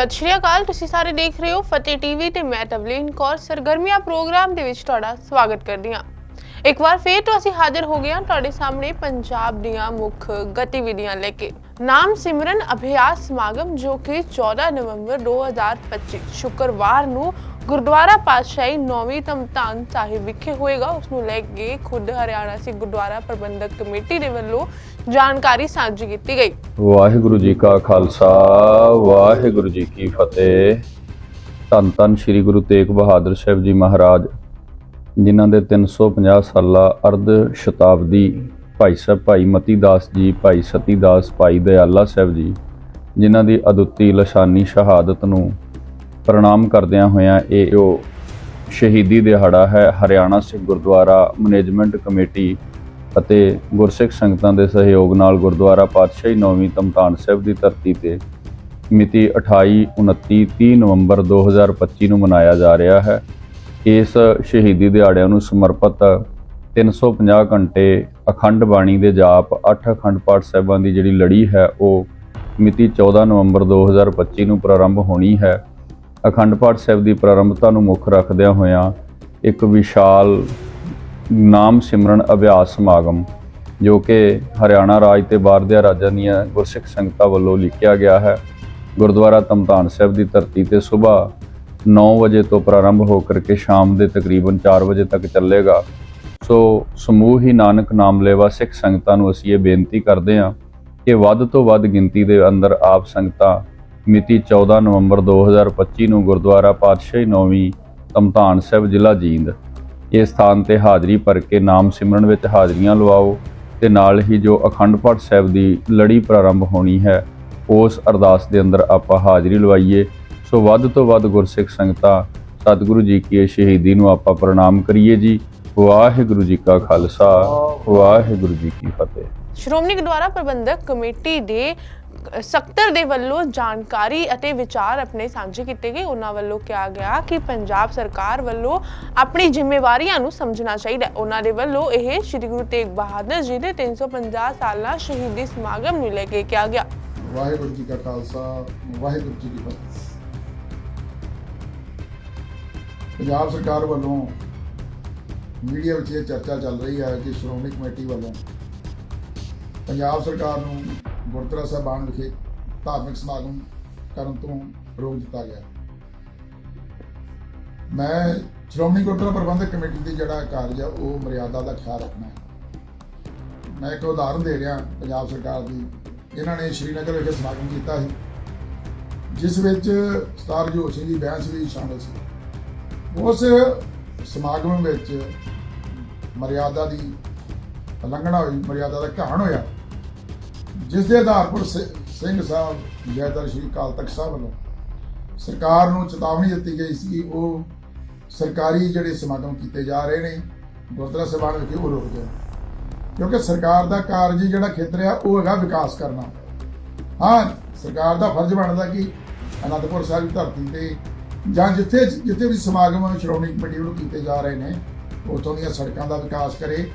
ਸਤਿ ਸ਼੍ਰੀ ਅਕਾਲ, ਤੁਸੀਂ ਸਾਰੇ ਦੇਖ ਰਹੇ ਹੋ ਫਤਿਹ ਟੀਵੀ ਤੇ ਮੈਂ ਤਵਲੀਨ ਕੌਰ, ਸਰਗਰਮੀਆਂ ਪ੍ਰੋਗਰਾਮ ਦੇ ਵਿੱਚ ਤੁਹਾਡਾ ਸਵਾਗਤ ਕਰਦੀ ਹਾਂ। ਇੱਕ ਵਾਰ ਫੇਰ ਤੋਂ ਅਸੀਂ ਹਾਜ਼ਰ ਹੋ ਗਏ ਹਾਂ ਤੁਹਾਡੇ ਸਾਹਮਣੇ ਪੰਜਾਬ ਦੀਆਂ ਮੁੱਖ ਗਤੀਵਿਧੀਆਂ ਲੈ ਕੇ। ਨਾਮ ਸਿਮਰਨ ਅਭਿਆਸ ਸਮਾਗਮ ਜੋ ਕਿ 14 ਨਵੰਬਰ 2025 ਸ਼ੁੱਕਰਵਾਰ ਨੂੰ ਗੁਰਦੁਆਰਾ ਪਾਤਸ਼ਾਹੀ ਨੌਵੀਂ ਧਮਤਾਨ ਸਾਹਿਬ ਵਿਖੇ ਹੋਏਗਾ। ਉਸ ਨੂੰ ਲੈ ਕੇ ਖੁਦ ਹਰਿਆਣਾ ਸਿੱਖ ਗੁਰਦੁਆਰਾ ਪ੍ਰਬੰਧਕ ਕਮੇਟੀ ਦੇ ਵੱਲੋਂ ਜਾਣਕਾਰੀ ਸਾਂਝੀ ਕੀਤੀ ਗਈ। ਵਾਹਿਗੁਰੂ ਜੀ ਕਾ ਖਾਲਸਾ, ਵਾਹਿਗੁਰੂ ਜੀ ਕੀ ਫਤਿਹ। ਧੰਨ ਧੰਨ ਸ੍ਰੀ ਗੁਰੂ ਤੇਗ ਬਹਾਦਰ ਸਾਹਿਬ ਜੀ ਮਹਾਰਾਜ, ਜਿਨ੍ਹਾਂ ਦੇ 350 ਸਾਲਾ ਅਰਧ ਸ਼ਤਾਬਦੀ ਭਾਈ ਸਾਹਿਬ ਭਾਈ ਮਤੀ ਦਾਸ ਜੀ, ਭਾਈ ਸਤੀ ਦਾਸ, ਭਾਈ ਦਇਆਲਾ ਸਾਹਿਬ ਜੀ, ਜਿਨ੍ਹਾਂ ਦੀ ਅਦੁੱਤੀ ਲਸ਼ਾਨੀ ਸ਼ਹਾਦਤ ਨੂੰ ਪ੍ਰਣਾਮ ਕਰਦਿਆਂ ਹੋਇਆਂ ਇਹ ਉਹ ਸ਼ਹੀਦੀ ਦਿਹਾੜਾ ਹੈ, ਹਰਿਆਣਾ ਸਿੱਖ ਗੁਰਦੁਆਰਾ ਮੈਨੇਜਮੈਂਟ ਕਮੇਟੀ ਅਤੇ ਗੁਰਸਿੱਖ ਸੰਗਤਾਂ ਦੇ ਸਹਿਯੋਗ ਨਾਲ ਗੁਰਦੁਆਰਾ ਪਾਤਸ਼ਾਹੀ ਨੌਵੀਂ ਤਮਤਾਨ ਸਾਹਿਬ ਦੀ ਧਰਤੀ ਤੇ ਮਿਤੀ 28 29 30 ਨਵੰਬਰ 2025 ਨੂੰ ਮਨਾਇਆ ਜਾ ਰਿਹਾ ਹੈ। ਇਸ ਸ਼ਹੀਦੀ ਦਿਹਾੜਿਆਂ ਨੂੰ ਸਮਰਪਿਤ 350 ਘੰਟੇ ਅਖੰਡ ਬਾਣੀ ਦੇ ਜਾਪ 8 ਅਖੰਡ ਪਾਠ ਸਾਹਿਬਾਂ ਦੀ ਜਿਹੜੀ ਲੜੀ ਹੈ, ਉਹ ਮਿਤੀ 14 ਨਵੰਬਰ 2025 ਨੂੰ ਪ੍ਰਾਰੰਭ ਹੋਣੀ ਹੈ। ਅਖੰਡ ਪਾਠ ਸਾਹਿਬ ਦੀ ਪ੍ਰਾਰੰਭਤਾ ਨੂੰ ਮੁੱਖ ਰੱਖਦਿਆਂ ਹੋਇਆਂ ਇੱਕ ਵਿਸ਼ਾਲ ਨਾਮ ਸਿਮਰਨ ਅਭਿਆਸ ਸਮਾਗਮ, ਜੋ ਕਿ ਹਰਿਆਣਾ ਰਾਜ ਤੇ ਬਾਹਰ ਦੇ ਰਾਜਾਂ ਦੀਆਂ ਗੁਰਸਿੱਖ ਸੰਗਤਾਂ ਵੱਲੋਂ ਲਿਖਿਆ ਗਿਆ ਹੈ। ਗੁਰਦੁਆਰਾ ਤਮਤਾਨ ਸਾਹਿਬ ਦੀ ਧਰਤੀ ਤੇ ਸਵੇਰ 9 ਵਜੇ ਤੋਂ ਪ੍ਰਾਰੰਭ ਹੋ ਕਰਕੇ ਸ਼ਾਮ ਦੇ ਤਕਰੀਬਨ 4 ਵਜੇ ਤੱਕ ਚੱਲੇਗਾ। ਸੋ ਸਮੂਹ ਹੀ ਨਾਨਕ ਨਾਮ ਲੈਵਾ ਸਿੱਖ ਸੰਗਤਾਂ ਨੂੰ ਅਸੀਂ ਇਹ ਬੇਨਤੀ ਕਰਦੇ ਹਾਂ ਕਿ ਵੱਧ ਤੋਂ ਵੱਧ ਗਿਣਤੀ ਦੇ ਅੰਦਰ ਆਪ ਸੰਗਤਾਂ ਮਿਤੀ 14 ਨਵੰਬਰ 2025 ਨੂੰ ਗੁਰਦੁਆਰਾ ਪਾਤਸ਼ਾਹੀ ਨੌਵੀਂ ਤਮਤਾਨ ਸਾਹਿਬ ਜ਼ਿਲ੍ਹਾ ਜੀਂਦ। ਇਸ ਸਥਾਨ ਤੇ ਹਾਜ਼ਰੀ ਭਰ ਕੇ ਨਾਮ ਸਿਮਰਨ ਵਿੱਚ ਹਾਜ਼ਰੀਆਂ ਲਵਾਓ ਤੇ ਨਾਲ ਹੀ ਜੋ ਅਖੰਡ ਪਾਠ ਸਾਹਿਬ ਦੀ ਲੜੀ ਪ੍ਰਾਰੰਭ ਹੋਣੀ ਹੈ, ਉਸ ਅਰਦਾਸ ਦੇ ਅੰਦਰ ਆਪਾਂ ਹਾਜ਼ਰੀ ਲਵਾਈਏ। ਸੋ ਵੱਧ ਤੋਂ ਵੱਧ ਗੁਰਸਿੱਖ ਸੰਗਤਾਂ, ਸਤਿਗੁਰੂ ਜੀ ਕੀ ਸ਼ਹੀਦੀ ਨੂੰ ਆਪਾਂ ਪ੍ਰਣਾਮ ਕਰੀਏ ਜੀ। ਵਾਹਿਗੁਰੂ ਜੀ ਕਾ ਖਾਲਸਾ ਵਾਹਿਗੁਰੂ ਜੀ ਕੀ ਫਤਿਹ। ਸ਼੍ਰੋਮਣੀ ਗੁਰਦੁਆਰਾ ਪ੍ਰਬੰਧਕ ਕਮੇਟੀ ਦੇ ਸਕੱਤਰ ਦੇ ਵੱਲੋਂ ਜਾਣਕਾਰੀ ਅਤੇ ਵਿਚਾਰ ਆਪਣੇ ਸਾਂਝੇ ਕੀਤੇ ਗਏ। ਉਹਨਾਂ ਵੱਲੋਂ ਕਿਹਾ ਗਿਆ ਕਿ ਪੰਜਾਬ ਸਰਕਾਰ ਵੱਲੋਂ ਆਪਣੀ ਜ਼ਿੰਮੇਵਾਰੀਆਂ ਨੂੰ ਸਮਝਣਾ ਚਾਹੀਦਾ ਹੈ। ਉਹਨਾਂ ਦੇ ਵੱਲੋਂ ਇਹ ਸ੍ਰੀ ਗੁਰੂ ਤੇਗ ਬਹਾਦਰ ਜੀ ਦੇ 350 ਸਾਲਾ ਸ਼ਹੀਦੀ ਸਮਾਗਮ ਨੂੰ ਲੈ ਕੇ ਕਿਹਾ ਗਿਆ। ਵਾਹਿਗੁਰੂ ਜੀ ਕਾ ਖਾਲਸਾ ਵਾਹਿਗੁਰੂ ਜੀ ਕੀ ਫਤਿਹ। ਪੰਜਾਬ ਸਰਕਾਰ ਵੱਲੋਂ ਮੀਡੀਆ ਵਿੱਚ ਇਹ ਚਰਚਾ ਚੱਲ ਰਹੀ ਹੈ ਕਿ ਸ਼੍ਰੋਮਣੀ ਕਮੇਟੀ ਵੱਲੋਂ ਪੰਜਾਬ ਸਰਕਾਰ ਨੂੰ ਗੁਰਦੁਆਰਾ ਸਾਹਿਬਾਨ ਵਿਖੇ ਧਾਰਮਿਕ ਸਮਾਗਮ ਕਰਨ ਤੋਂ ਰੋਕ ਦਿੱਤਾ ਗਿਆ। ਮੈਂ ਸ਼੍ਰੋਮਣੀ ਗੁਰਦੁਆਰਾ ਪ੍ਰਬੰਧਕ ਕਮੇਟੀ ਦੀ ਜਿਹੜਾ ਕਾਰਜ ਹੈ, ਉਹ ਮਰਿਆਦਾ ਦਾ ਖਿਆਲ ਰੱਖਣਾ ਹੈ। ਮੈਂ ਇੱਕ ਉਦਾਹਰਨ ਦੇ ਰਿਹਾ ਪੰਜਾਬ ਸਰਕਾਰ ਦੀ। ਇਹਨਾਂ ਨੇ ਸ਼੍ਰੀਨਗਰ ਵਿਖੇ ਸਮਾਗਮ ਕੀਤਾ ਸੀ, ਜਿਸ ਵਿੱਚ ਸਰਦਾਰ ਜੋ ਸਿੰਘ ਦੀ ਬੈਂਸ ਵੀ ਸ਼ਾਮਲ ਸੀ। ਉਸ ਸਮਾਗਮ ਵਿੱਚ ਮਰਿਆਦਾ ਦੀ ਉਲੰਘਣਾ ਹੋਈ, ਮਰਿਆਦਾ ਦਾ ਘਾਣ ਹੋਇਆ। ਜਿਸ ਦੇ ਆਧਾਰ ਪਰ ਸਿ- ਸਿੰਘ ਸਾਹਿਬ, ਜੈਦਰ ਸ਼੍ਰੀ ਅਕਾਲ ਤਖਤ ਸਾਹਿਬ ਵੱਲੋਂ ਸਰਕਾਰ ਨੂੰ ਚੇਤਾਵਨੀ ਦਿੱਤੀ ਗਈ ਸੀ ਕਿ ਉਹ ਸਰਕਾਰੀ ਜਿਹੜੇ ਸਮਾਗਮ ਕੀਤੇ ਜਾ ਰਹੇ ਨੇ, ਗੁਰਦੁਆਰਾ ਸਾਹਿਬਾਨ ਵਿਖੇ ਉਹ ਰੁਕ ਜਾਣ। ਕਿਉਂਕਿ ਸਰਕਾਰ ਦਾ ਕਾਰਜ ਜਿਹੜਾ ਖੇਤਰ ਆ, ਉਹ ਹੈਗਾ ਵਿਕਾਸ ਕਰਨਾ। ਹਾਂ, ਸਰਕਾਰ ਦਾ ਫਰਜ਼ ਬਣਦਾ ਕਿ ਅਨੰਦਪੁਰ ਸਾਹਿਬ ਦੀ ਧਰਤੀ ਤੇ ਜਾਂ ਜਿੱਥੇ ਜਿੱਥੇ ਵੀ ਸਮਾਗਮ ਸ਼੍ਰੋਮਣੀ ਕਮੇਟੀ ਵੱਲੋਂ ਕੀਤੇ ਜਾ ਰਹੇ ਨੇ, ਉਥੋਂ ਦੀਆਂ ਸੜਕਾਂ ਦਾ ਵਿਕਾਸ ਕਰੇ,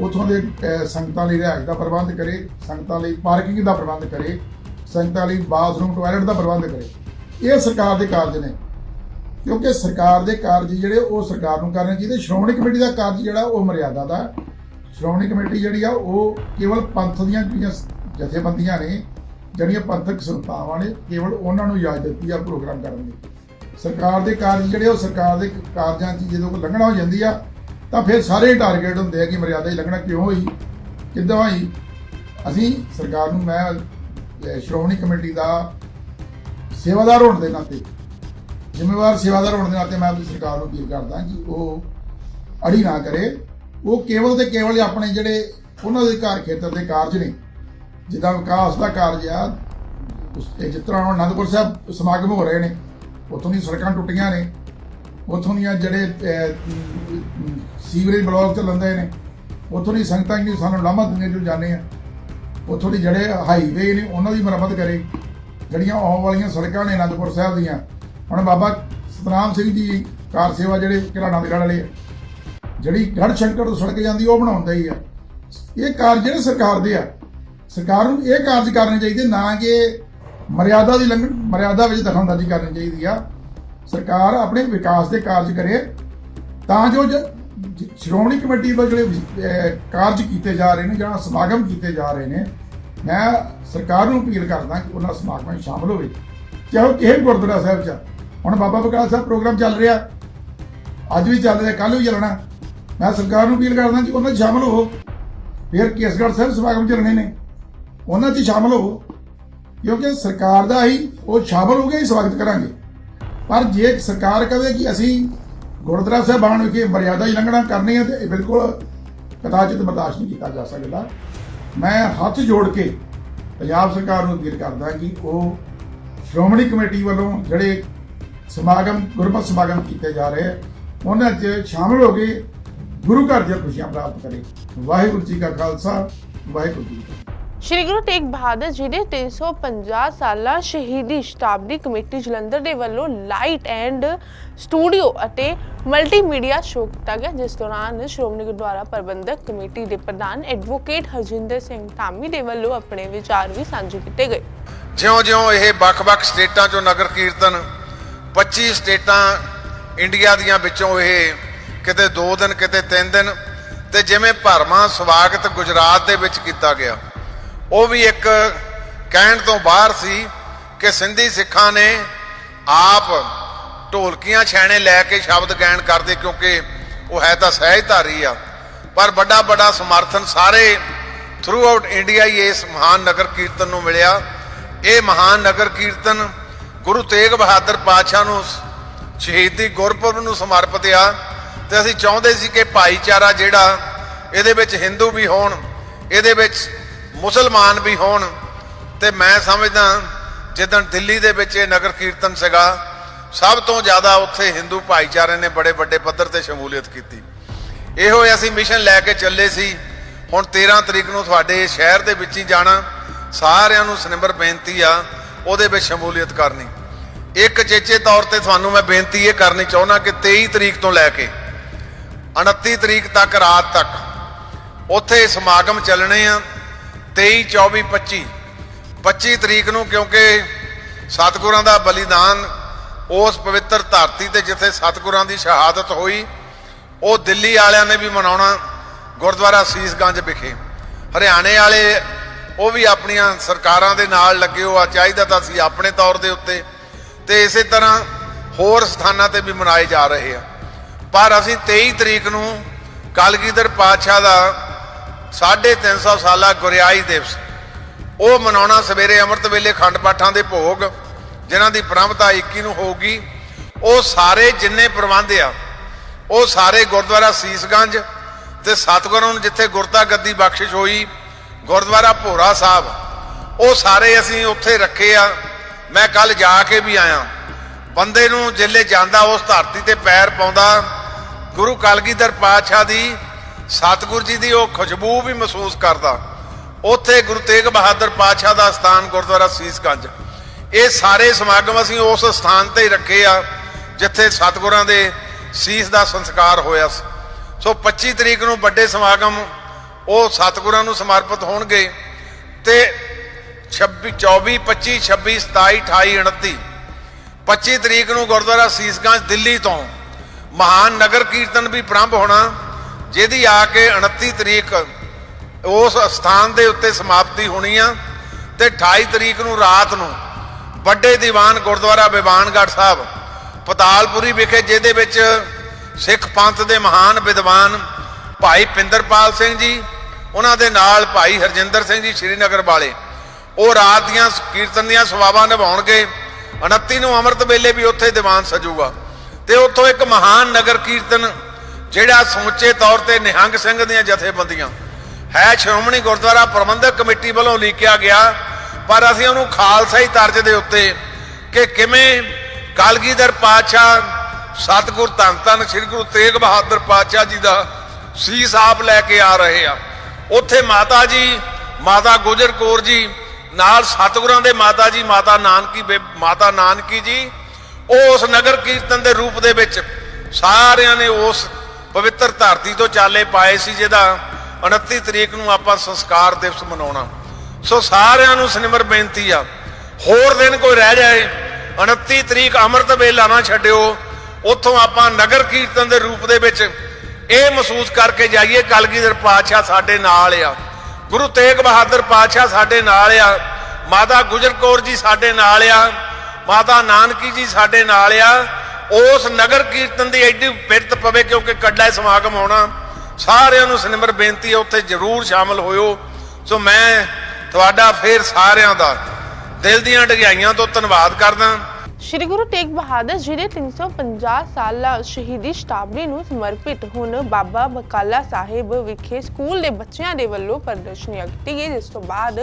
ਉਥੋਂ ਦੇ ਸੰਗਤਾਂ ਲਈ ਰਿਹਾਇਸ਼ ਦਾ ਪ੍ਰਬੰਧ ਕਰੇ, ਸੰਗਤਾਂ ਲਈ ਪਾਰਕਿੰਗ ਦਾ ਪ੍ਰਬੰਧ ਕਰੇ, ਸੰਗਤਾਂ ਲਈ ਬਾਥਰੂਮ, ਟਾਇਲਟ ਦਾ ਪ੍ਰਬੰਧ ਕਰੇ। ਇਹ ਸਰਕਾਰ ਦੇ ਕਾਰਜ ਨੇ। ਕਿਉਂਕਿ ਸਰਕਾਰ ਦੇ ਕਾਰਜ ਜਿਹੜੇ ਉਹ ਸਰਕਾਰ ਨੂੰ ਕਰਨੇ ਚਾਹੀਦੇ, ਸ਼੍ਰੋਮਣੀ ਕਮੇਟੀ ਦਾ ਕਾਰਜ ਜਿਹੜਾ ਉਹ ਮਰਿਆਦਾ ਦਾ। ਸ਼੍ਰੋਮਣੀ ਕਮੇਟੀ ਜਿਹੜੀ ਆ, ਉਹ ਕੇਵਲ ਪੰਥ ਦੀਆਂ ਜਿਹੜੀਆਂ ਜਥੇਬੰਦੀਆਂ ਨੇ, ਜਿਹੜੀਆਂ ਪੰਥਕ ਸੰਸਥਾਵਾਂ ਨੇ, ਕੇਵਲ ਉਹਨਾਂ ਨੂੰ ਇਜਾਜ਼ਤ ਦਿੱਤੀ ਆ ਪ੍ਰੋਗਰਾਮ ਕਰਨ ਦੀ। ਸਰਕਾਰ ਦੇ ਕਾਰਜ ਜਿਹੜੇ ਉਹ ਸਰਕਾਰ ਦੇ ਕਾਰਜਾਂ 'ਚ ਜਦੋਂ ਕੋਈ ਲੰਘਣਾ ਹੋ ਜਾਂਦੀ ਆ, ਤਾਂ ਫਿਰ ਸਾਰੇ ਟਾਰਗੇਟ ਹੁੰਦੇ ਆ ਕਿ ਮਰਿਆਦਾ ਦੀ ਲੰਘਣਾ ਕਿਉਂ ਹੋਈ, ਕਿੱਦਾਂ ਹੋਈ। ਅਸੀਂ ਸਰਕਾਰ ਨੂੰ ਮੈਂ ਸ਼੍ਰੋਮਣੀ ਕਮੇਟੀ ਦਾ ਸੇਵਾਦਾਰ ਹੋਣ ਦੇ ਨਾਤੇ, ਜ਼ਿੰਮੇਵਾਰ ਸੇਵਾਦਾਰ ਹੋਣ ਦੇ ਨਾਤੇ ਮੈਂ ਆਪਣੀ ਸਰਕਾਰ ਨੂੰ ਅਪੀਲ ਕਰਦਾ ਕਿ ਉਹ ਅੜੀ ਨਾ ਕਰੇ। ਉਹ ਕੇਵਲ ਤੇ ਕੇਵਲ ਆਪਣੇ ਜਿਹੜੇ ਉਹਨਾਂ ਦੇ ਘਰ ਖੇਤਰ ਦੇ ਕਾਰਜ ਨੇ, ਜਿੱਦਾਂ ਵਿਕਾਸ ਦਾ ਕਾਰਜ ਆ, ਉਸ ਜਿਸ ਤਰ੍ਹਾਂ ਅਨੰਦਪੁਰ ਸਾਹਿਬ ਸਮਾਗਮ ਹੋ ਰਹੇ ਨੇ ਉੱਥੋਂ ਦੀ ਸੜਕਾਂ ਟੁੱਟੀਆਂ ਨੇ। ਉੱਥੋਂ ਦੀਆਂ ਜਿਹੜੇ ਅਹ, ਅਮ, ਸੀਵਰੇਜ ਬਲਾਕ ਚੱਲਦੇ ਨੇ। ਉੱਥੋਂ ਦੀ ਸੰਗਤਾਂ ਜਿਹੜੀ ਸਾਨੂੰ ਲਾਮਾ ਦਿੰਦੀਆਂ ਜੋ ਜਾਂਦੇ ਆ। ਉੱਥੋਂ ਦੇ ਜਿਹੜੇ ਹਾਈਵੇ ਨੇ ਉਹਨਾਂ ਦੀ ਮੁਰੰਮਤ ਕਰੇ। ਜਿਹੜੀਆਂ ਆਉਣ ਵਾਲੀਆਂ ਸੜਕਾਂ ਨੇ ਅਨੰਦਪੁਰ ਸਾਹਿਬ ਦੀਆਂ। ਹੁਣ ਬਾਬਾ ਸਤਨਾਮ ਸਿੰਘ ਜੀ ਕਾਰ ਸੇਵਾ ਜਿਹੜੇ ਕਿਰਾਣਾਗੜ੍ਹ ਵਾਲੇ ਆ। ਜਿਹੜੀ ਗੜ ਸ਼ੰਕਰ ਤੋਂ ਸੜਕ ਜਾਂਦੀ ਉਹ ਬਣਾਉਂਦਾ ਹੀ ਆ। ਇਹ ਕਾਰਜ ਜਿਹੜੇ ਸਰਕਾਰ ਦੇ ਆ। ਸਰਕਾਰ ਨੂੰ ਇਹ ਕਾਰਜ ਕਰਨੇ ਚਾਹੀਦੇ ਨਾ ਕਿ ਮਰਿਆਦਾ ਦੀ ਲੰਘਣ ਮਰਿਆਦਾ ਵਿੱਚ ਦਖਲਅੰਦਾਜ਼ੀ ਕਰਨੀ ਚਾਹੀਦੀ ਆ। ਸਰਕਾਰ ਆਪਣੇ ਵਿਕਾਸ ਦੇ ਕਾਰਜ ਕਰੇ, ਤਾਂ ਜੋ ਜ- ਸ਼੍ਰੋਮਣੀ ਕਮੇਟੀ ਵੱਲੋਂ ਜਿਹੜੇ ਕਾਰਜ ਕੀਤੇ ਜਾ ਰਹੇ ਨੇ ਜਾਂ ਸਮਾਗਮ ਕੀਤੇ ਜਾ ਰਹੇ ਨੇ, ਮੈਂ ਸਰਕਾਰ ਨੂੰ ਅਪੀਲ ਕਰਦਾ ਕਿ ਉਹਨਾਂ ਸਮਾਗਮਾਂ 'ਚ ਸ਼ਾਮਲ ਹੋਵੇ। ਚਾਹੇ ਉਹ ਕਿਸੇ ਗੁਰਦੁਆਰਾ ਸਾਹਿਬ 'ਚ ਹੁਣ ਬਾਬਾ ਬਕਾਲ ਸਾਹਿਬ ਪ੍ਰੋਗਰਾਮ ਚੱਲ ਰਿਹਾ। ਅੱਜ ਵੀ ਚੱਲ ਰਿਹਾ ਕੱਲ ਵੀ ਚੱਲਣਾ। ਮੈਂ ਸਰਕਾਰ ਨੂੰ ਅਪੀਲ ਕਰਦਾ ਕਿ ਉਹਨਾਂ 'ਚ ਸ਼ਾਮਲ ਹੋਵੋ। ਫਿਰ ਕੇਸਗੜ੍ਹ ਸਾਹਿਬ ਸਮਾਗਮ ਚੱਲਣੇ ਨੇ। ਉਹਨਾਂ 'ਚ ਸ਼ਾਮਲ ਹੋਵੋ। ਕਿਉਂਕਿ ਸਰਕਾਰ ਦਾ ਹੀ ਉਹ ਸ਼ਾਮਲ ਹੋ ਗਿਆ ਹੀ ਸਵਾਗਤ ਕਰਾਂਗੇ। ਪਰ ਜੇ ਸਰਕਾਰ ਕਹੇ ਕਿ ਅਸੀਂ ਗੁਰਦੁਆਰਾ ਸਾਹਿਬਾਨ ਵਿਖੇ ਮਰਿਆਦਾ ਹੀ ਲੰਘਣਾ ਕਰਨੀ ਹੈ ਤੇ ਇਹ ਬਿਲਕੁਲ ਕਦਾਚਿਤ ਬਰਦਾਸ਼ਤ ਨਹੀਂ ਕੀਤਾ ਜਾ ਸਕਦਾ। ਮੈਂ ਹੱਥ ਜੋੜ ਕੇ ਪੰਜਾਬ ਸਰਕਾਰ ਨੂੰ ਅਪੀਲ ਕਰਦਾ ਕਿ ਉਹ ਸ਼੍ਰੋਮਣੀ ਕਮੇਟੀ ਵੱਲੋਂ ਜਿਹੜੇ ਸਮਾਗਮ ਗੁਰਮਤਿ ਸਮਾਗਮ ਕੀਤੇ ਜਾ ਰਹੇ ਆ, ਉਹਨਾਂ 'ਚ ਸ਼ਾਮਲ ਹੋ ਕੇ ਗੁਰੂ ਘਰ ਦੀਆਂ ਖੁਸ਼ੀਆਂ ਪ੍ਰਾਪਤ ਕਰੇ। ਵਾਹਿਗੁਰੂ ਜੀ ਕਾ ਖਾਲਸਾ ਵਾਹਿਗੁਰੂ ਜੀ ਸ਼੍ਰੀ ਗੁਰੂ ਤੇਗ ਬਹਾਦਰ ਜੀ ਦੇ 350 ਸਾਲਾ ਸ਼ਹੀਦੀ ਸ਼ਤਾਬਦੀ ਕਮੇਟੀ ਜਲੰਧਰ ਦੇ ਵੱਲੋਂ ਲਾਈਟ ਐਂਡ ਸਟੂਡੀਓ ਅਤੇ ਮਲਟੀਮੀਡੀਆ ਸ਼ੋਅ ਕੀਤਾ ਗਿਆ, ਜਿਸ ਦੌਰਾਨ ਸ਼੍ਰੋਮਣੀ ਗੁਰਦੁਆਰਾ ਪ੍ਰਬੰਧਕ ਕਮੇਟੀ ਦੇ ਪ੍ਰਧਾਨ ਐਡਵੋਕੇਟ ਹਰਜਿੰਦਰ ਸਿੰਘ ਧਾਮੀ ਦੇ ਵੱਲੋਂ ਆਪਣੇ ਵਿਚਾਰ ਵੀ ਸਾਂਝੇ ਕੀਤੇ ਗਏ। ਜਿਉਂ-ਜਿਉਂ ਇਹ ਵੱਖ-ਵੱਖ ਸਟੇਟਾਂ ਚੋਂ ਨਗਰ ਕੀਰਤਨ 25 ਸਟੇਟਾਂ ਇੰਡੀਆ ਦੀਆਂ ਵਿੱਚੋਂ ਇਹ ਕਿਤੇ 2 ਦਿਨ, ਕਿਤੇ 3 ਦਿਨ, ਤੇ ਜਿਵੇਂ ਭਰਮਾ ਸਵਾਗਤ ਗੁਜਰਾਤ ਦੇ ਵਿੱਚ ਕੀਤਾ ਗਿਆ। ਉਹ ਵੀ ਇੱਕ ਕਹਿਣ ਤੋਂ ਬਾਹਰ ਸੀ ਕਿ ਸਿੰਧੀ ਸਿੱਖਾਂ ਨੇ ਆਪ ਢੋਲਕੀਆਂ ਛੈਣੇ ਲੈ ਕੇ ਸ਼ਬਦ ਗਾਇਨ ਕਰਦੇ ਕਿਉਂਕਿ ਉਹ ਹੈ ਤਾਂ ਸਹਿਜਧਾਰੀ ਆ। ਪਰ ਵੱਡਾ ਵੱਡਾ ਸਮਰਥਨ ਸਾਰੇ ਥਰੂ ਆਊਟ ਇੰਡੀਆ ਹੀ ਇਸ ਮਹਾਨ ਨਗਰ ਕੀਰਤਨ ਨੂੰ ਮਿਲਿਆ। ਇਹ ਮਹਾਨ ਨਗਰ ਕੀਰਤਨ ਗੁਰੂ ਤੇਗ ਬਹਾਦਰ ਪਾਤਸ਼ਾਹ ਨੂੰ ਸ਼ਹੀਦੀ ਗੁਰਪੁਰਬ ਨੂੰ ਸਮਰਪਿਤ ਆ ਤੇ ਅਸੀਂ ਚਾਹੁੰਦੇ ਸੀ ਕਿ ਭਾਈਚਾਰਾ ਜਿਹੜਾ ਇਹਦੇ ਵਿੱਚ ਹਿੰਦੂ ਵੀ ਹੋਣ, ਇਹਦੇ ਵਿੱਚ ਮੁਸਲਮਾਨ ਵੀ ਹੋਣ ਤੇ ਮੈਂ ਸਮਝਦਾ ਜਿੱਦਣ ਦਿੱਲੀ ਦੇ ਵਿੱਚ ਇਹ ਨਗਰ ਕੀਰਤਨ ਸੀਗਾ, ਸਭ ਤੋਂ ਜ਼ਿਆਦਾ ਉੱਥੇ ਹਿੰਦੂ ਭਾਈਚਾਰੇ ਨੇ ਬੜੇ ਵੱਡੇ ਪੱਧਰ ਤੇ ਸ਼ਮੂਲੀਅਤ ਕੀਤੀ। ਇਹੋ ਅਸੀਂ ਮਿਸ਼ਨ ਲੈ ਕੇ ਚੱਲੇ ਸੀ। ਹੁਣ 13 ਤਰੀਕ ਨੂੰ ਤੁਹਾਡੇ ਸ਼ਹਿਰ ਦੇ ਵਿੱਚ ਹੀ ਜਾਣਾ, ਸਾਰਿਆਂ ਨੂੰ ਸਨਿਮਰ ਬੇਨਤੀ ਆ, ਉਹਦੇ ਵਿੱਚ ਸ਼ਮੂਲੀਅਤ ਕਰਨੀ। ਇੱਕ ਚੇਚੇ ਤੌਰ ਤੇ ਤੁਹਾਨੂੰ ਮੈਂ ਬੇਨਤੀ ਇਹ ਕਰਨੀ ਚਾਹੁੰਦਾ ਕਿ 23 ਤਰੀਕ ਤੋਂ ਲੈ ਕੇ 29 ਤਰੀਕ ਤੱਕ ਰਾਤ ਤੱਕ ਉੱਥੇ ਸਮਾਗਮ ਚੱਲਣੇ ਆ। 23 24 25 25 ਤਰੀਕ ਨੂੰ ਕਿਉਂਕਿ ਸਤਿਗੁਰਾਂ ਦਾ ਬਲੀਦਾਨ ਉਸ ਪਵਿੱਤਰ ਧਰਤੀ ਤੇ ਜਿੱਥੇ ਸਤਿਗੁਰਾਂ ਦੀ ਸ਼ਹਾਦਤ ਹੋਈ, ਉਹ ਦਿੱਲੀ ਵਾਲਿਆਂ ਨੇ ਵੀ ਮਨਾਉਣਾ ਗੁਰਦੁਆਰਾ ਸੀਸਗੰਜ ਵਿਖੇ। ਹਰਿਆਣੇ ਵਾਲੇ ਉਹ ਵੀ ਆਪਣੀਆਂ ਸਰਕਾਰਾਂ ਦੇ ਨਾਲ ਲੱਗੇ ਹੋ ਚਾਹੀਦਾ ਤਾਂ ਅਸੀਂ ਆਪਣੇ ਤੌਰ ਦੇ ਉੱਤੇ ਤੇ ਇਸੇ ਤਰ੍ਹਾਂ ਹੋਰ ਸਥਾਨਾਂ ਤੇ ਵੀ ਮਨਾਏ ਜਾ ਰਹੇ ਆ। ਪਰ ਅਸੀਂ 23 ਤਰੀਕ ਨੂੰ ਕਲਗੀਧਰ ਪਾਤਸ਼ਾਹ ਦਾ 350 ਸਾਲਾ ਗੁਰਿਆਈ ਦਿਵਸ। ਉਹ ਮਨਾਉਣਾ ਸਵੇਰੇ ਅੰਮ੍ਰਿਤ ਵੇਲੇ ਖੰਡ ਪਾਠਾਂ ਦੇ ਭੋਗ, ਜਿਨ੍ਹਾਂ ਦੀ ਪ੍ਰੰਭਤਾ 21 ਨੂੰ ਹੋਊਗੀ। ਉਹ ਸਾਰੇ ਜਿੰਨੇ ਪ੍ਰਬੰਧ ਆ, ਉਹ ਸਾਰੇ ਗੁਰਦੁਆਰਾ ਸੀਸਗੰਜ ਤੇ ਸਤਿਗੁਰਾਂ ਨੂੰ ਜਿੱਥੇ ਗੁਰਤਾ ਗੱਦੀ ਬਖਸ਼ਿਸ਼ ਹੋਈ, ਗੁਰਦੁਆਰਾ ਭੋਰਾ ਸਾਹਿਬ, ਉਹ ਸਾਰੇ ਅਸੀਂ ਉੱਥੇ ਰੱਖੇ ਆ। ਮੈਂ ਕੱਲ ਜਾ ਕੇ ਵੀ ਆਇਆ। ਬੰਦੇ ਨੂੰ ਜਿੱਲੇ ਜਾਂਦਾ, ਉਸ ਧਰਤੀ ਤੇ ਪੈਰ ਪਾਉਂਦਾ। ਗੁਰੂ ਕਲਗੀਧਰ ਪਾਤਸ਼ਾਹ ਦੀ ਸਤਿਗੁਰ ਜੀ ਦੀ ਉਹ ਖੁਸ਼ਬੂ ਵੀ ਮਹਿਸੂਸ ਕਰਦਾ। ਉੱਥੇ ਗੁਰੂ ਤੇਗ ਬਹਾਦਰ ਪਾਤਸ਼ਾਹ ਦਾ ਸਥਾਨ ਗੁਰਦੁਆਰਾ ਸੀਸਗੰਜ। ਇਹ ਸਾਰੇ ਸਮਾਗਮ ਅਸੀਂ ਉਸ ਸਥਾਨ ਤੇ ਹੀ ਰੱਖੇ ਆ, ਜਿੱਥੇ ਸਤਿਗੁਰਾਂ ਦੇ ਸੀਸ ਦਾ ਸੰਸਕਾਰ ਹੋਇਆ ਸੋ। 25 ਤਰੀਕ ਨੂੰ ਵੱਡੇ ਸਮਾਗਮ ਉਹ ਸਤਿਗੁਰਾਂ ਨੂੰ ਸਮਰਪਿਤ ਹੋਣਗੇ ਤੇ 26 24 25 26 27 28 29 25 ਤਰੀਕ ਨੂੰ ਗੁਰਦੁਆਰਾ ਸੀਸਗੰਜ ਦਿੱਲੀ ਤੋਂ ਮਹਾਨ ਨਗਰ ਕੀਰਤਨ ਵੀ ਪ੍ਰਾਰੰਭ ਹੋਣਾ ਜਿਹਦੀ ਆ ਕੇ 29 ਤਰੀਕ ਉਸ ਸਥਾਨ ਦੇ ਉੱਤੇ ਸਮਾਪਤੀ ਹੋਣੀ ਆ ਤੇ 28 ਤਰੀਕ ਨੂੰ ਰਾਤ ਨੂੰ ਵੱਡੇ ਦੀਵਾਨ ਗੁਰਦੁਆਰਾ ਬਿਵਾਨਗੜ੍ਹ ਸਾਹਿਬ, ਪਤਾਲਪੁਰੀ ਵਿਖੇ, ਜਿਹਦੇ ਵਿੱਚ ਸਿੱਖ ਪੰਥ ਦੇ ਮਹਾਨ ਵਿਦਵਾਨ ਭਾਈ ਪਿੰਦਰਪਾਲ ਸਿੰਘ ਜੀ, ਉਹਨਾਂ ਦੇ ਨਾਲ ਭਾਈ ਹਰਜਿੰਦਰ ਸਿੰਘ ਜੀ ਸ਼੍ਰੀਨਗਰ ਵਾਲੇ, ਉਹ ਰਾਤ ਦੀਆਂ ਕੀਰਤਨ ਦੀਆਂ ਸਵਾਵਾਂ ਨਿਭਾਉਣਗੇ। 29 ਨੂੰ ਅੰਮ੍ਰਿਤ ਵੇਲੇ ਵੀ ਉੱਥੇ ਦੀਵਾਨ ਸਜੂਗਾ। ਤੇ ਉੱਥੋਂ ਇੱਕ ਮਹਾਨ ਨਗਰ ਕੀਰਤਨ ਜਿਹੜਾ ਸਮੁੱਚੇ ਤੌਰ ਤੇ ਨਿਹੰਗ ਸਿੰਘ ਦੀਆਂ ਜਥੇਬੰਦੀਆਂ, ਹੈ ਸ਼੍ਰੋਮਣੀ ਗੁਰਦੁਆਰਾ ਪ੍ਰਬੰਧਕ ਕਮੇਟੀ ਵੱਲੋਂ ਲਿਖਿਆ ਗਿਆ, ਪਰ ਅਸੀਂ ਉਹਨੂੰ ਖਾਲਸਾਈ ਤਰਜ ਦੇ ਉੱਤੇ ਕਿ ਕਿਵੇਂ ਕਲਗੀਧਰ ਪਾਤਸ਼ਾਹ ਸਤਿਗੁਰ ਧੰਨ ਧੰਨ ਸ੍ਰੀ ਗੁਰੂ ਤੇਗ ਬਹਾਦਰ ਪਾਤਸ਼ਾਹ ਜੀ ਦਾ ਸੀਸ ਆਪ ਲੈ ਕੇ ਆ ਰਹੇ ਆ। ਉੱਥੇ ਮਾਤਾ ਜੀ, ਮਾਤਾ ਗੁਜਰ ਕੌਰ ਜੀ, ਨਾਲ ਸਤਿਗੁਰਾਂ ਦੇ ਮਾਤਾ ਜੀ, ਮਾਤਾ ਨਾਨਕੀ ਬੇ- ਮਾਤਾ ਨਾਨਕੀ ਜੀ ਉਹ ਉਸ ਨਗਰ ਕੀਰਤਨ ਦੇ ਰੂਪ ਦੇ ਵਿੱਚ ਸਾਰਿਆਂ ਨੇ ਉਸ ਪਵਿੱਤਰ ਧਰਤੀ ਤੋਂ ਚਾਲੇ ਪਾਏ ਸੀ ਜਿਹਦਾ 29 ਤਰੀਕ ਨੂੰ ਆਪਾਂ ਸੰਸਕਾਰ ਦਿਵਸ ਮਨਾਉਣਾ। ਸੋ ਸਾਰਿਆਂ ਨੂੰ ਸਨਿਮਰ ਬੇਨਤੀ ਆ, ਹੋਰ ਦਿਨ ਕੋਈ ਰਹਿ ਜਾਏ 29 ਤਰੀਕ ਅੰਮ੍ਰਿਤ ਵੇਲਾ ਨਾ ਛੱਡਿਓ, ਉੱਥੋਂ ਆਪਾਂ ਨਗਰ ਕੀਰਤਨ ਦੇ ਰੂਪ ਦੇ ਵਿੱਚ ਇਹ ਮਹਿਸੂਸ ਕਰਕੇ ਜਾਈਏ, ਕਲਗੀਧਰ ਪਾਤਸ਼ਾਹ ਸਾਡੇ ਨਾਲ ਆ। ਗੁਰੂ ਤੇਗ ਬਹਾਦਰ ਪਾਤਸ਼ਾਹ ਸਾਡੇ ਨਾਲ ਆ, ਮਾਤਾ ਗੁਜਰ ਕੌਰ ਜੀ ਸਾਡੇ ਨਾਲ ਆ, ਮਾਤਾ ਨਾਨਕੀ ਜੀ ਸਾਡੇ ਨਾਲ ਆ ਉਸ ਨਗਰ ਕੀਰਤਨ ਦੀ ਐਡੀ ਬਿਰਤ ਪਵੇ ਕਿਉਂਕਿ ਕੱਡਾ ਸਮਾਗਮ ਹੋਣਾ। ਸਾਰਿਆਂ ਨੂੰ ਸਨਿਮਰ ਬੇਨਤੀ ਹੈ, ਉੱਥੇ ਜ਼ਰੂਰ ਸ਼ਾਮਲ ਹੋਇਓ। ਸੋ ਮੈਂ ਤੁਹਾਡਾ ਫੇਰ ਸਾਰਿਆਂ ਦਾ ਦਿਲ ਦੀਆਂ ਢਗਾਈਆਂ ਤੋਂ ਧੰਨਵਾਦ ਕਰਦਾ। ਸ਼੍ਰੀ ਗੁਰੂ ਤੇਗ ਬਹਾਦਰ ਜੀ ਦੇ 350 ਸਾਲਾ ਸ਼ਹੀਦੀ ਸ਼ਤਾਬਦੀ ਨੂੰ ਸਮਰਪਿਤ ਹੁਣ ਬਾਬਾ ਬਕਾਲਾ ਸਾਹਿਬ ਵਿਖੇ ਸਕੂਲ ਦੇ ਬੱਚਿਆਂ ਦੇ ਵੱਲੋਂ ਪ੍ਰਦਰਸ਼ਨੀ ਕੀਤੀ ਗਈ ਜਿਸ ਤੋਂ ਬਾਅਦ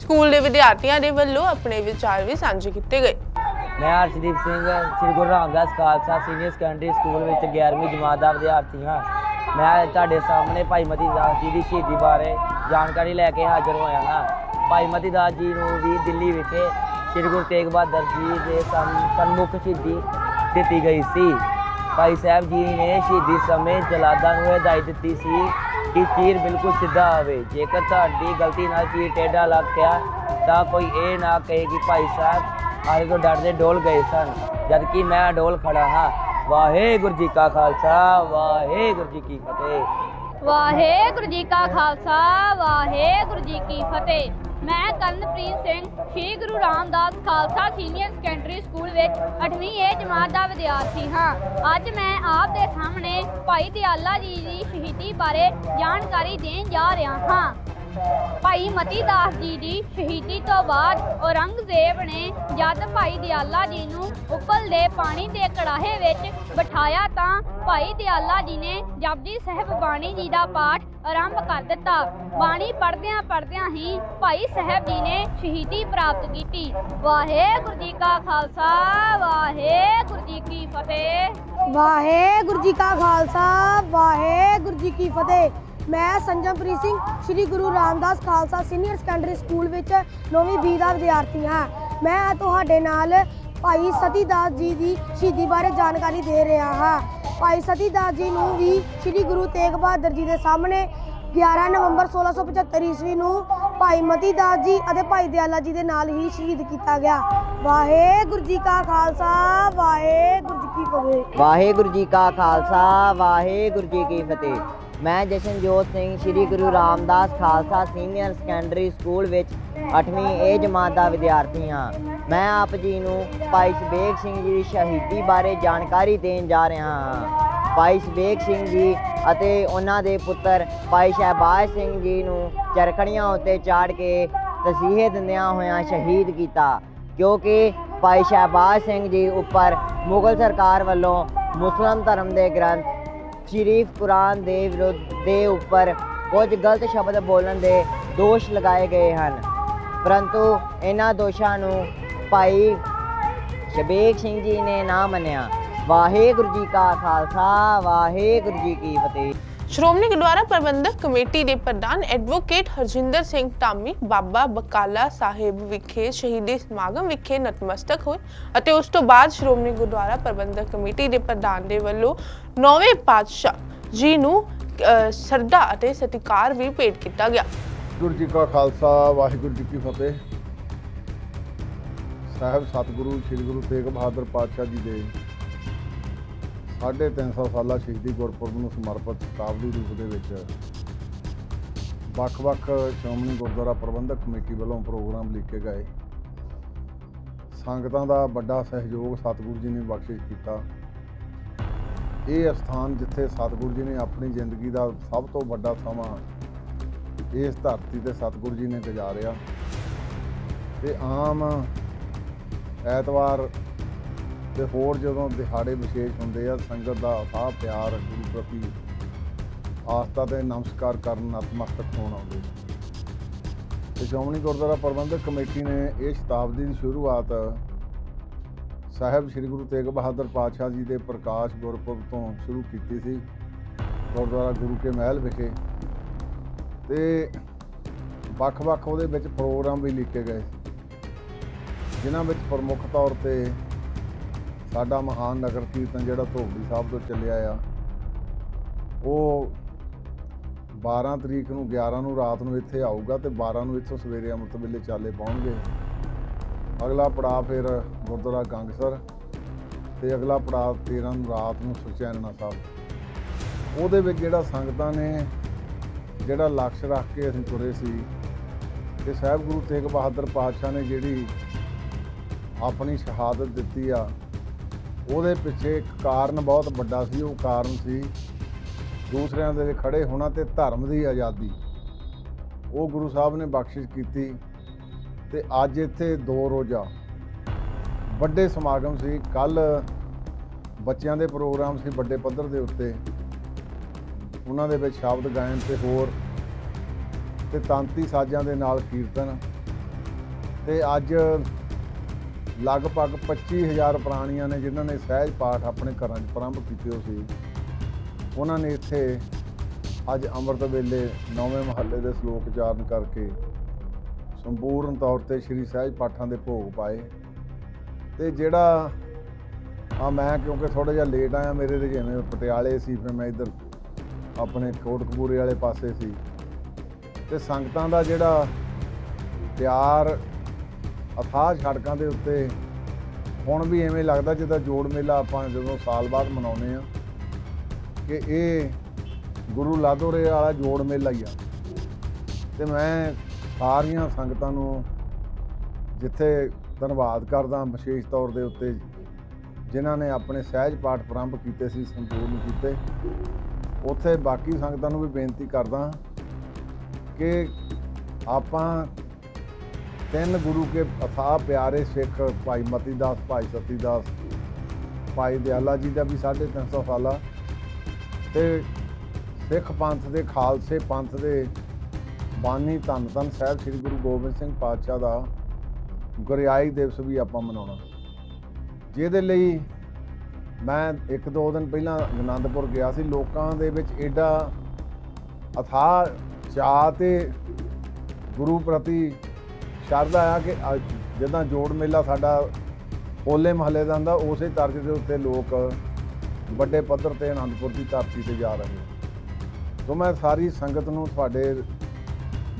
ਸਕੂਲ ਦੇ ਵਿਦਿਆਰਥੀਆਂ ਦੇ ਵੱਲੋਂ ਆਪਣੇ ਵਿਚਾਰ ਵੀ ਸਾਂਝੇ ਕੀਤੇ ਗਏ। ਮੈਂ Harshdeep Singh, Shri Guru Ramdas Khalsa senior secondary school ਵਿੱਚ 11ਵੀਂ ਜਮਾਤ ਦਾ ਵਿਦਿਆਰਥੀ ਹਾਂ। ਮੈਂ ਤੁਹਾਡੇ ਸਾਹਮਣੇ ਭਾਈ ਮਤੀ ਦਾਸ ਜੀ ਦੀ ਸ਼ਹੀਦੀ ਬਾਰੇ ਜਾਣਕਾਰੀ ਲੈ ਕੇ ਹਾਜ਼ਰ ਹੋਇਆ ਹਾਂ। ਭਾਈ ਮਤੀ ਦਾਸ ਜੀ ਨੂੰ ਵੀ ਦਿੱਲੀ ਵਿਖੇ ਸ੍ਰੀ ਗੁਰੂ ਤੇਗ ਬਹਾਦਰ ਜੀ ਦੇ ਸਨ- ਸਨਮੁਖ ਸ਼ਹੀਦੀ ਦਿੱਤੀ ਗਈ ਸੀ। ਭਾਈ ਸਾਹਿਬ ਜੀ ਨੇ ਸ਼ਹੀਦੀ ਸਮੇਂ ਜਲਾਦਾਂ ਨੂੰ ਹਦਾਇਤ ਦਿੱਤੀ ਸੀ ਕਿ ਚੀਰ ਬਿਲਕੁਲ ਸਿੱਧਾ ਆਵੇ। ਜੇਕਰ ਤੁਹਾਡੀ ਗਲਤੀ ਨਾਲ ਚੀਰ ਟੇਢਾ ਲੱਗ ਗਿਆ ਤਾਂ ਕੋਈ ਇਹ ਨਾ ਕਹੇ ਕਿ ਭਾਈ ਸਾਹਿਬ ਆਲੇ ਤੋਂ ਡਰਦੇ ਡੋਲ ਗਏ ਸਨ ਜਦ ਕਿ ਮੈਂ ਡੋਲ ਖੜਾ ਹਾਂ ਵਾਹਿਗੁਰੂ ਜੀ ਕਾ ਖਾਲਸਾ ਵਾਹਿਗੁਰੂ ਜੀ ਕੀ ਵਾਹਿਗੁਰੂ ਜੀ ਕਾ ਖਾਲਸਾ ਵਾਹਿਗੁਰੂ ਜੀ ਕੀ ਫਤਿਹ ਮੈਂ Karanpreet Singh Shri Guru Ramdas Khalsa senior secondary school ਵਿੱਚ 8ਵੀਂ ਏ ਜਮਾਤ ਦਾ ਵਿਦਿਆਰਥੀ ਹਾਂ ਅੱਜ ਮੈਂ ਆਪ ਦੇ ਸਾਹਮਣੇ ਭਾਈ ਦਿਆਲਾ ਜੀ ਦੀ ਸ਼ਹੀਦੀ ਬਾਰੇ ਜਾਣਕਾਰੀ ਦੇਣ ਜਾ ਰਿਹਾ ਹਾਂ ਭਾਈ ਮਤੀ ਦਾਸ ਜੀ ਦੀ ਸ਼ਹੀਦੀ ਤੋਂ ਬਾਅਦ ਔਰੰਗਜ਼ੇਬ ਨੇ ਜਦ ਭਾਈ ਦਿਆਲਾ ਜੀ ਨੂੰ ਉਬਲਦੇ ਪਾਣੀ ਦੇ ਕੜਾਹੇ ਵਿੱਚ ਬਿਠਾਇਆ ਤਾਂ ਭਾਈ ਦਿਆਲਾ ਜੀ ਨੇ ਜਪਜੀ ਸਾਹਿਬ ਬਾਣੀ ਜੀ ਦਾ ਪਾਠ ਆਰੰਭ ਕਰ ਦਿੱਤਾ। ਬਾਣੀ ਪੜ੍ਹਦਿਆਂ ਪੜ੍ਹਦਿਆਂ ਹੀ ਭਾਈ ਸਾਹਿਬ ਜੀ ਨੇ ਸ਼ਹੀਦੀ ਪ੍ਰਾਪਤ ਕੀਤੀ। ਵਾਹਿਗੁਰੂ ਜੀ ਕਾ ਖਾਲਸਾ, ਵਾਹਿਗੁਰੂ ਜੀ ਕੀ ਫਤਿਹ। ਵਾਹਿਗੁਰੂ ਜੀ ਕਾ ਖਾਲਸਾ, ਵਾਹਿਗੁਰੂ ਜੀ ਕੀ ਫਤਿਹ। ਮੈਂ Sanjampreet Singh, Shri Guru Ramdas Khalsa senior secondary school ਵਿੱਚ 9ਵੀਂ ਬੀ ਦਾ ਵਿਦਿਆਰਥੀ ਹਾਂ। ਮੈਂ ਤੁਹਾਡੇ ਨਾਲ ਭਾਈ ਸਤੀਦਾਸ ਜੀ ਦੀ ਸ਼ਹੀਦੀ ਬਾਰੇ ਜਾਣਕਾਰੀ ਦੇ ਰਿਹਾ ਹਾਂ। ਭਾਈ ਸਤੀਦਾਸ ਜੀ ਨੂੰ ਵੀ ਸ੍ਰੀ ਗੁਰੂ ਤੇਗ ਬਹਾਦਰ ਜੀ ਦੇ ਸਾਹਮਣੇ 11 ਨਵੰਬਰ 1675 ਈਸਵੀ ਨੂੰ ਭਾਈ ਮਤੀ ਦਾਸ ਜੀ ਅਤੇ ਭਾਈ ਦਿਆਲਾ ਜੀ ਦੇ ਨਾਲ ਹੀ ਸ਼ਹੀਦ ਕੀਤਾ ਗਿਆ। ਵਾਹਿਗੁਰੂ ਜੀ ਕਾ ਖਾਲਸਾ, ਵਾਹਿਗੁਰੂ ਜੀ ਕੀ ਫਤਿਹ। ਵਾਹਿਗੁਰੂ ਜੀ ਕਾ ਖਾਲਸਾ, ਵਾਹਿਗੁਰੂ ਜੀ ਕੀ ਫਤਿਹ। ਮੈਂ Jashanjot Singh, Shri Guru Ramdas Khalsa senior secondary school ਵਿੱਚ 8ਵੀਂ ਏ ਜਮਾਤ ਦਾ ਵਿਦਿਆਰਥੀ ਹਾਂ। ਮੈਂ ਆਪ ਜੀ ਨੂੰ ਭਾਈ ਸ਼ਬੇਗ ਸਿੰਘ ਜੀ ਦੀ ਸ਼ਹੀਦੀ ਬਾਰੇ ਜਾਣਕਾਰੀ ਦੇਣ ਜਾ ਰਿਹਾ ਹਾਂ। ਭਾਈ ਸ਼ਬੇਗ ਸਿੰਘ ਜੀ ਅਤੇ ਉਹਨਾਂ ਦੇ ਪੁੱਤਰ ਭਾਈ ਸ਼ਹਿਬਾਜ਼ ਸਿੰਘ ਜੀ ਨੂੰ ਚਰਖੜੀਆਂ ਉੱਤੇ ਚਾੜ ਕੇ ਤਸੀਹੇ ਦਿੰਦਿਆਂ ਹੋਇਆਂ ਸ਼ਹੀਦ ਕੀਤਾ, ਕਿਉਂਕਿ ਭਾਈ ਸ਼ਹਿਬਾਜ਼ ਸਿੰਘ ਜੀ ਉੱਪਰ ਮੁਗਲ ਸਰਕਾਰ ਵੱਲੋਂ ਮੁਸਲਮ ਧਰਮ ਦੇ ਗ੍ਰੰਥ ਸ਼ਰੀਫ ਕੁਰਾਨ ਦੇ ਵਿਰੁੱਧ ਦੇ ਉੱਪਰ ਕੁਝ ਗਲਤ ਸ਼ਬਦ ਬੋਲਣ ਦੇ ਦੋਸ਼ ਲਗਾਏ ਗਏ ਹਨ। ਪਰੰਤੂ ਇਹਨਾਂ ਦੋਸ਼ਾਂ ਨੂੰ ਭਾਈ ਸ਼ਬੇਗ ਸਿੰਘ ਜੀ ਨੇ ਨਾ ਮੰਨਿਆ। ਵਾਹਿਗੁਰੂ ਜੀ ਕਾ ਖਾਲਸਾ, ਵਾਹਿਗੁਰੂ ਜੀ ਕੀ ਫਤਿਹ। ਸ਼੍ਰੋਮਣੀ ਗੁਰਦੁਆਰਾ ਪ੍ਰਬੰਧਕ ਕਮੇਟੀ ਦੇ ਪ੍ਰਧਾਨ ਐਡਵੋਕੇਟ ਹਰਜਿੰਦਰ ਸਿੰਘ ਧਾਮੀ ਬਾਬਾ ਬਕਾਲਾ ਸਾਹਿਬ ਵਿਖੇ ਸ਼ਹੀਦੀ ਸਮਾਗਮ ਵਿਖੇ ਨਤਮਸਤਕ ਹੋਏ ਅਤੇ ਉਸ ਤੋਂ ਬਾਅਦ ਸ਼੍ਰੋਮਣੀ ਗੁਰਦੁਆਰਾ ਪ੍ਰਬੰਧਕ ਕਮੇਟੀ ਦੇ ਪ੍ਰਧਾਨ ਦੇ ਵੱਲੋਂ ਨੌਵੇਂ ਪਾਤਸ਼ਾਹ ਜੀ ਨੂੰ ਸਰਦਾ ਅਤੇ ਸਤਿਕਾਰ ਵੀ ਭੇਟ ਕੀਤਾ ਗਿਆ। ਗੁਰੂ ਜੀ ਕਾ ਖਾਲਸਾ, ਵਾਹਿਗੁਰੂ ਜੀ ਕੀ ਫਤਿਹ। ਸਾਹਿਬ ਸਤਿਗੁਰੂ, ਸ੍ਰੀ ਗੁਰੂ ਤੇਗ ਬਹਾਦਰ ਪਾਤਸ਼ਾਹ ਜੀ ਦੇ 350 ਸਾਲਾ ਸ਼ਹੀਦੀ ਗੁਰਪੁਰਬ ਨੂੰ ਸਮਰਪਿਤ ਸ਼ਤਾਬਦੀ ਰੂਪ ਦੇ ਵਿੱਚ ਵੱਖ-ਵੱਖ ਸ਼੍ਰੋਮਣੀ ਗੁਰਦੁਆਰਾ ਪ੍ਰਬੰਧਕ ਕਮੇਟੀ ਵੱਲੋਂ ਪ੍ਰੋਗਰਾਮ ਲਿਖੇ ਗਏ। ਸੰਗਤਾਂ ਦਾ ਵੱਡਾ ਸਹਿਯੋਗ ਸਤਿਗੁਰੂ ਜੀ ਨੇ ਬਖਸ਼ਿਸ਼ ਕੀਤਾ। ਇਹ ਸਥਾਨ ਜਿੱਥੇ ਸਤਿਗੁਰੂ ਜੀ ਨੇ ਆਪਣੀ ਜ਼ਿੰਦਗੀ ਦਾ ਸਭ ਤੋਂ ਵੱਡਾ ਸਮਾਂ ਇਸ ਧਰਤੀ ਤੇ ਸਤਿਗੁਰੂ ਜੀ ਨੇ ਗੁਜ਼ਾਰਿਆ। ਤੇ ਆਮ ਐਤਵਾਰ ਤੇ ਹੋਰ ਜਦੋਂ ਦਿਹਾੜੇ ਵਿਸ਼ੇਸ਼ ਹੁੰਦੇ ਆ, ਸੰਗਤ ਦਾ ਅਥਾਹ ਪਿਆਰ, ਗੁਰੂ ਪ੍ਰਤੀ ਆਸਥਾ ਤੇ ਨਮਸਕਾਰ ਕਰਨ ਨਤਮਸਤਕ ਹੋਣ ਆਉਂਦੇ ਤੇ ਸ਼੍ਰੋਮਣੀ ਗੁਰਦੁਆਰਾ ਪ੍ਰਬੰਧਕ ਕਮੇਟੀ ਨੇ ਇਹ ਸ਼ਤਾਬਦੀ ਦੀ ਸ਼ੁਰੂਆਤ ਸਾਹਿਬ ਸ੍ਰੀ ਗੁਰੂ ਤੇਗ ਬਹਾਦਰ ਪਾਤਸ਼ਾਹ ਜੀ ਦੇ ਪ੍ਰਕਾਸ਼ ਗੁਰਪੁਰਬ ਤੋਂ ਸ਼ੁਰੂ ਕੀਤੀ ਸੀ, ਗੁਰਦੁਆਰਾ ਗੁਰੂ ਕੇ ਮਹਿਲ ਵਿਖੇ। ਤੇ ਵੱਖ-ਵੱਖ ਉਹਦੇ ਵਿੱਚ ਪ੍ਰੋਗਰਾਮ ਵੀ ਲਿਖੇ ਗਏ ਜਿਨ੍ਹਾਂ ਵਿੱਚ ਪ੍ਰਮੁੱਖ ਤੌਰ ਤੇ ਸਾਡਾ ਮਹਾਨ ਨਗਰ ਕੀਰਤਨ ਜਿਹੜਾ ਧੋਬੀ ਸਾਹਿਬ ਤੋਂ ਚੱਲਿਆ ਆ, ਉਹ 12 ਤਰੀਕ ਨੂੰ 11 ਨੂੰ ਰਾਤ ਨੂੰ ਇੱਥੇ ਆਊਗਾ ਤੇ 12 ਨੂੰ ਇੱਥੋਂ ਸਵੇਰੇ ਅੰਮ੍ਰਿਤ ਵੇਲੇ ਚਾਲੇ ਪਾਉਣਗੇ। ਅਗਲਾ ਪੜਾਅ ਫਿਰ ਗੁਰਦੁਆਰਾ ਗੰਗਸਰ ਤੇ ਅਗਲਾ ਪੜਾਅ 13 ਨੂੰ ਰਾਤ ਨੂੰ ਸੁਚੈਨਣਾ ਸਾਹਿਬ। ਉਹਦੇ ਵਿੱਚ ਜਿਹੜਾ ਸੰਗਤਾਂ ਨੇ ਜਿਹੜਾ ਲਕਸ਼ ਰੱਖ ਕੇ ਅਸੀਂ ਤੁਰੇ ਸੀ ਕਿ ਸਾਹਿਬ ਗੁਰੂ ਤੇਗ ਬਹਾਦਰ ਪਾਤਸ਼ਾਹ ਨੇ ਜਿਹੜੀ ਆਪਣੀ ਸ਼ਹਾਦਤ ਦਿੱਤੀ ਆ ਉਹਦੇ ਪਿੱਛੇ ਇੱਕ ਕਾਰਨ ਬਹੁਤ ਵੱਡਾ ਸੀ, ਉਹ ਕਾਰਨ ਸੀ ਦੂਸਰਿਆਂ ਦੇ ਖੜੇ ਹੋਣਾ ਤੇ ਧਰਮ ਦੀ ਆਜ਼ਾਦੀ। ਉਹ ਗੁਰੂ ਸਾਹਿਬ ਨੇ ਬਖਸ਼ਿਸ਼ ਕੀਤੀ ਤੇ ਅੱਜ ਇੱਥੇ ਦੋ ਰੋਜ਼ਾ। ਵੱਡੇ ਸਮਾਗਮ ਸੀ ਕੱਲ ਬੱਚਿਆਂ ਦੇ ਪ੍ਰੋਗਰਾਮ ਸੀ ਵੱਡੇ ਪੱਧਰ ਦੇ ਉੱਤੇ। ਉਹਨਾਂ ਦੇ ਵਿੱਚ ਸ਼ਬਦ ਗਾਇਨ ਤੇ ਹੋਰ ਤੇ ਤਾਂਤੀ ਸਾਜ਼ਾਂ ਦੇ ਨਾਲ ਕੀਰਤਨ। ਤੇ ਅੱਜ ਲਗਭਗ 25000 ਪ੍ਰਾਣੀਆਂ ਨੇ ਜਿਨ੍ਹਾਂ ਨੇ ਸਹਿਜ ਪਾਠ ਆਪਣੇ ਘਰਾਂ 'ਚ ਪ੍ਰਾਰੰਭ ਕੀਤੇ ਹੋ ਸੀ। ਉਹਨਾਂ ਨੇ ਇੱਥੇ ਅੱਜ ਅੰਮ੍ਰਿਤ ਵੇਲੇ ਨੌਵੇਂ ਮਹੱਲੇ ਦੇ ਸ਼ਲੋਕ ਉਚਾਰਨ ਕਰਕੇ ਸੰਪੂਰਨ ਤੌਰ ਤੇ ਸ੍ਰੀ ਸਹਿਜ ਪਾਠਾਂ ਦੇ ਭੋਗ ਪਾਏ। ਤੇ ਜਿਹੜਾ ਆ ਮੈਂ ਕਿਉਂਕਿ ਥੋੜਾ ਜਿਹਾ ਲੇਟ ਆਇਆ, ਮੇਰੇ ਰੁਝੇਵੇਂ ਪਟਿਆਲੇ ਸੀ, ਫਿਰ ਮੈਂ ਇੱਧਰ ਆਪਣੇ ਕੋਟਕਪੂਰੇ ਵਾਲੇ ਪਾਸੇ ਸੀ। ਤੇ ਸੰਗਤਾਂ ਦਾ ਜਿਹੜਾ ਪਿਆਰ ਅਥਾਹ ਸੜਕਾਂ ਦੇ ਉੱਤੇ ਹੁਣ ਵੀ ਐਵੇਂ ਲੱਗਦਾ ਜਿੱਦਾਂ ਜੋੜ ਮੇਲਾ ਆਪਾਂ ਜਦੋਂ ਸਾਲ ਬਾਅਦ ਮਨਾਉਂਦੇ ਆ ਕਿ ਇਹ ਗੁਰੂ ਲਾਦੋਰੇ ਵਾਲਾ ਜੋੜ ਮੇਲਾ ਹੀ ਆ। ਤੇ ਮੈਂ ਸਾਰੀਆਂ ਸੰਗਤਾਂ ਨੂੰ ਜਿੱਥੇ ਧੰਨਵਾਦ ਕਰਦਾ ਵਿਸ਼ੇਸ਼ ਤੌਰ ਦੇ ਉੱਤੇ, ਜਿਨ੍ਹਾਂ ਨੇ ਆਪਣੇ ਸਹਿਜ ਪਾਠ ਪ੍ਰਾਰੰਭ ਕੀਤੇ ਸੀ, ਸੰਪੂਰਨ ਕੀਤੇ, ਉੱਥੇ ਬਾਕੀ ਸੰਗਤਾਂ ਨੂੰ ਵੀ ਬੇਨਤੀ ਕਰਦਾ ਕਿ ਆਪਾਂ ਤਿੰਨ ਗੁਰੂ ਕੇ ਅਥਾਹ ਪਿਆਰੇ ਸਿੱਖ ਭਾਈ ਮਤੀ ਦਾਸ ਭਾਈ ਸਤੀ ਦਾਸ ਭਾਈ ਦਿਆਲਾ ਜੀ ਦਾ ਵੀ 350 ਸਾਲਾ। ਤੇ ਸਿੱਖ ਪੰਥ ਦੇ, ਖਾਲਸੇ ਪੰਥ ਦੇ ਬਾਨੀ ਧੰਨ ਧੰਨ ਸਾਹਿਬ ਸ੍ਰੀ ਗੁਰੂ ਗੋਬਿੰਦ ਸਿੰਘ ਪਾਤਸ਼ਾਹ ਦਾ ਗੁਰਿਆਈ ਦਿਵਸ ਵੀ ਆਪਾਂ ਮਨਾਉਣਾ। ਜਿਹਦੇ ਲਈ ਮੈਂ ਇੱਕ ਦੋ ਦਿਨ ਪਹਿਲਾਂ ਆਨੰਦਪੁਰ ਗਿਆ ਸੀ। ਲੋਕਾਂ ਦੇ ਵਿੱਚ ਐਡਾ ਅਥਾਹ ਚਾਅ ਤੇ ਗੁਰੂ ਪ੍ਰਤੀ ਸ਼ਰਧਾ ਆ ਕਿ ਅੱਜ ਜਿੱਦਾਂ ਜੋੜ ਮੇਲਾ ਸਾਡਾ ਹੋਲੇ ਮਹੱਲੇ ਦਾ ਹੁੰਦਾ, ਉਸੇ ਤਰਜ਼ ਦੇ ਉੱਤੇ ਲੋਕ ਵੱਡੇ ਪੱਧਰ ਤੇ ਆਨੰਦਪੁਰ ਦੀ ਧਰਤੀ ਤੇ ਜਾ ਰਹੇ ਨੇ। ਸੋ ਮੈਂ ਸਾਰੀ ਸੰਗਤ ਨੂੰ ਤੁਹਾਡੇ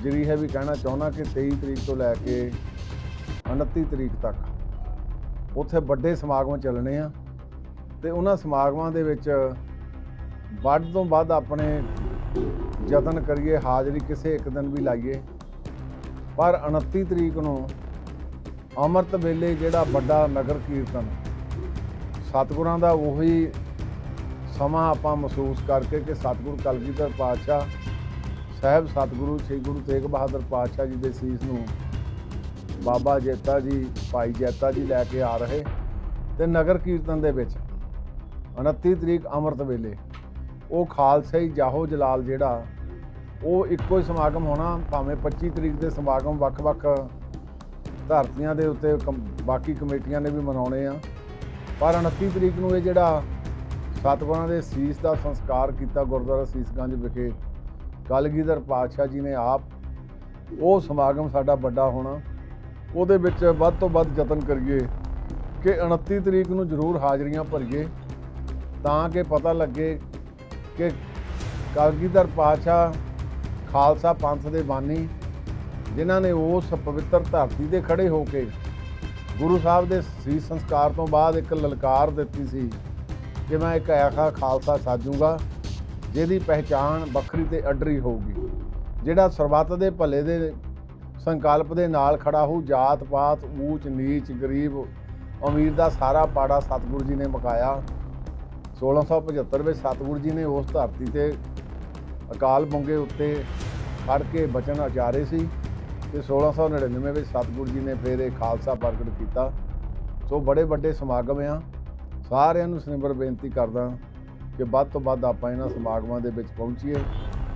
ਜਿਹੜੀ ਹੈ ਵੀ ਕਹਿਣਾ ਚਾਹੁੰਦਾ ਕਿ 23 ਤਰੀਕ ਤੋਂ ਲੈ ਕੇ 29 ਤਰੀਕ ਤੱਕ ਉੱਥੇ ਵੱਡੇ ਸਮਾਗਮ ਚੱਲਣੇ ਆ ਤੇ ਉਹਨਾਂ ਸਮਾਗਮਾਂ ਦੇ ਵਿੱਚ ਵੱਧ ਤੋਂ ਵੱਧ ਆਪਣੇ ਯਤਨ ਕਰੀਏ, ਹਾਜ਼ਰੀ ਕਿਸੇ ਇੱਕ ਦਿਨ ਵੀ ਲਾਈਏ। ਪਰ 29 ਤਰੀਕ ਨੂੰ ਅੰਮ੍ਰਿਤ ਵੇਲੇ ਜਿਹੜਾ ਵੱਡਾ ਨਗਰ ਕੀਰਤਨ, ਸਤਿਗੁਰਾਂ ਦਾ ਉਹੀ ਸਮਾਂ ਆਪਾਂ ਮਹਿਸੂਸ ਕਰਕੇ ਕਿ ਸਤਿਗੁਰ ਕਲਗੀਧਰ ਪਾਤਸ਼ਾਹ, ਸਾਹਿਬ ਸਤਿਗੁਰੂ ਸ੍ਰੀ ਗੁਰੂ ਤੇਗ ਬਹਾਦਰ ਪਾਤਸ਼ਾਹ ਜੀ ਦੇ ਸੀਸ ਨੂੰ ਬਾਬਾ ਜੇਤਾ ਜੀ, ਭਾਈ ਜੇਤਾ ਜੀ ਲੈ ਕੇ ਆ ਰਹੇ ਤੇ ਨਗਰ ਕੀਰਤਨ ਦੇ ਵਿੱਚ 29 ਤਰੀਕ ਅੰਮ੍ਰਿਤ ਵੇਲੇ, ਉਹ ਖਾਲਸਾ ਹੀ ਜਾਹੋ ਜਲਾਲ ਜਿਹੜਾ ਉਹ ਇੱਕੋ ਹੀ ਸਮਾਗਮ ਹੋਣਾ, ਭਾਵੇਂ 25 ਤਰੀਕ ਦੇ ਸਮਾਗਮ ਵੱਖ-ਵੱਖ ਧਰਤੀਆਂ ਦੇ ਉੱਤੇ ਕਮ- ਬਾਕੀ ਕਮੇਟੀਆਂ ਨੇ ਵੀ ਮਨਾਉਣੇ ਆ। ਪਰ 29 ਤਰੀਕ ਨੂੰ ਇਹ ਜਿਹੜਾ ਸਤਿਗੁਰਾਂ ਦੇ ਸੀਸ ਦਾ ਸੰਸਕਾਰ ਕੀਤਾ ਗੁਰਦੁਆਰਾ ਸੀਸਗੰਜ ਵਿਖੇ, ਕਲਗੀਧਰ ਪਾਤਸ਼ਾਹ ਜੀ ਨੇ ਆਪ ਉਹ ਸਮਾਗਮ ਸਾਡਾ ਵੱਡਾ ਹੋਣਾ, ਉਹਦੇ ਵਿੱਚ ਵੱਧ ਤੋਂ ਵੱਧ ਯਤਨ ਕਰੀਏ ਕਿ 29 ਤਰੀਕ ਨੂੰ ਜ਼ਰੂਰ ਹਾਜ਼ਰੀਆਂ ਭਰੀਏ, ਤਾਂ ਕਿ ਪਤਾ ਲੱਗੇ ਕਿ ਕਲਗੀਧਰ ਪਾਤਸ਼ਾਹ ਖਾਲਸਾ ਪੰਥ ਦੇ ਬਾਨੀ, ਜਿਨ੍ਹਾਂ ਨੇ ਉਸ ਪਵਿੱਤਰ ਧਰਤੀ ਤੇ ਖੜੇ ਹੋ ਕੇ ਗੁਰੂ ਸਾਹਿਬ ਦੇ ਸ੍ਰੀ ਸੰਸਕਾਰ ਤੋਂ ਬਾਅਦ ਇੱਕ ਲਲਕਾਰ ਦਿੱਤੀ ਸੀ ਕਿ ਮੈਂ ਇੱਕ ਐਸਾ ਖਾਲਸਾ ਸਾਜੂਗਾ, ਜਿਹਦੀ ਪਹਿਚਾਣ ਵੱਖਰੀ ਤੇ ਅਡਰੀ ਹੋਊਗੀ, ਜਿਹੜਾ ਸਰਬੱਤ ਦੇ ਭਲੇ ਦੇ ਸੰਕਲਪ ਦੇ ਨਾਲ ਖੜਾ ਹੋ ਜਾਤ ਪਾਤ, ਊਚ, ਨੀਚ, ਗਰੀਬ, ਅਮੀਰ ਦਾ ਸਾਰਾ ਪਾੜਾ ਸਤਿਗੁਰੂ ਜੀ ਨੇ ਮਕਾਇਆ। 1675 ਵਿੱਚ ਸਤਿਗੁਰੂ ਜੀ ਨੇ ਉਸ ਧਰਤੀ ਤੇ ਅਕਾਲ ਬੰਗੇ ਉੱਤੇ ਖੜ ਕੇ ਬਚਨ ਆਚਾਰੇ ਸੀ ਤੇ 1699 ਵਿੱਚ ਸਤਿਗੁਰੂ ਜੀ ਨੇ ਫਿਰ ਇਹ ਖਾਲਸਾ ਪ੍ਰਗਟ ਕੀਤਾ। ਸੋ ਬੜੇ ਵੱਡੇ ਸਮਾਗਮ ਆ। ਸਾਰਿਆਂ ਨੂੰ ਸਨਿਮਰ ਬੇਨਤੀ ਕਰਦਾ ਕਿ ਵੱਧ ਤੋਂ ਵੱਧ ਆਪਾਂ ਇਹਨਾਂ ਸਮਾਗਮਾਂ ਦੇ ਵਿੱਚ ਪਹੁੰਚੀਏ